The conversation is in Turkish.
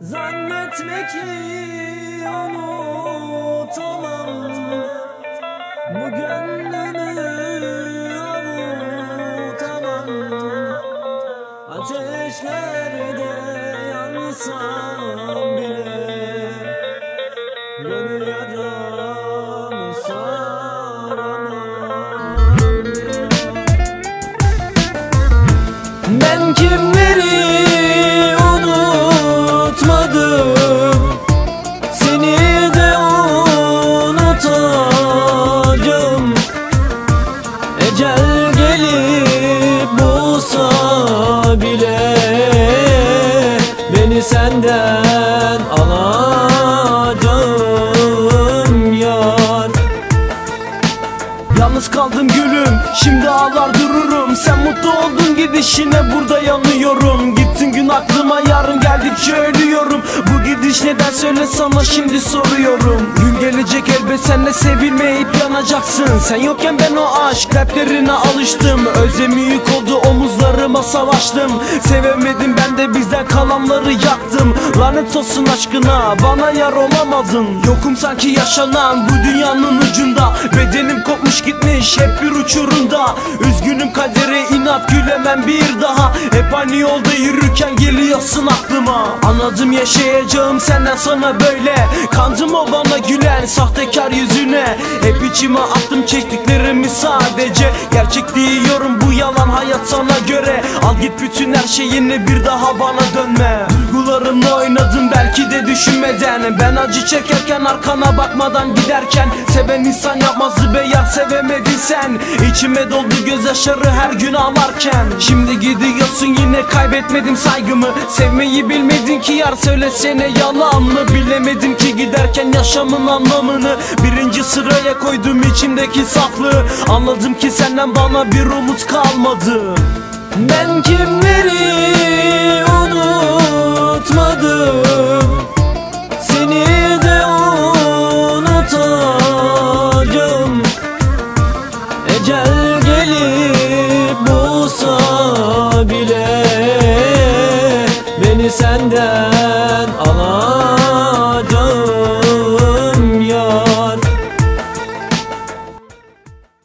Zannetme ki unutamam. Bu gönlümü avutamam. Ateşlerde yansam bile Gönül yaramı saramam. Ben kimleri senden alacağım yar. Yalnız kaldım gülüm Şimdi ağlar dururum. Sen mutlu oldun gidişine burada yanıyorum. Gittin gün aklıma yarın geldikçe ölüyorum. Bu gidiş neden söyle sana şimdi soruyorum. Gün gelecek elbet sen de sevilmeyip yanacaksın. Sen yokken ben o aşk dertlerine alıştım. Özlemi yük oldu omuzlarıma savaştım. Sevemedim ben de bizden kalanları yaktım Lanet olsun aşkına bana yar olamadın. Yokum sanki yaşanan bu dünyanın ucunda. Bedenim kopmuş gitmiş hep bir uçurumda. Üzgünüm kadere inat gülemem bir daha. Hep aynı yolda yürürken geliyorsun aklıma. Anladım yaşayacağım senden sonra böyle. Kandım o bana gülen sahtekar yüzüne. Hep içime attım çektiklerimi sadece. Gerçek diyorum bu yalan hayat sana göre git bütün her şeyini bir daha bana dönme. Duygularımla oynadım belki de düşünmeden. Ben acı çekerken arkana bakmadan giderken. Seven insan yapmazdı be yar sevemedin sen. İçime doldu gözyaşları her gün ağlarken. Şimdi gidiyorsun yine kaybetmedim saygımı. Sevmeyi bilmedin ki yar söylesene yalan mı Bilemedim ki giderken yaşamın anlamını. Birinci sıraya koydum içimdeki saflığı. Anladım ki senden bana bir umut kalmadı Ben kimleri unutmadım? Seni de unutacağım. Ecel gelip bulsa bile Beni senden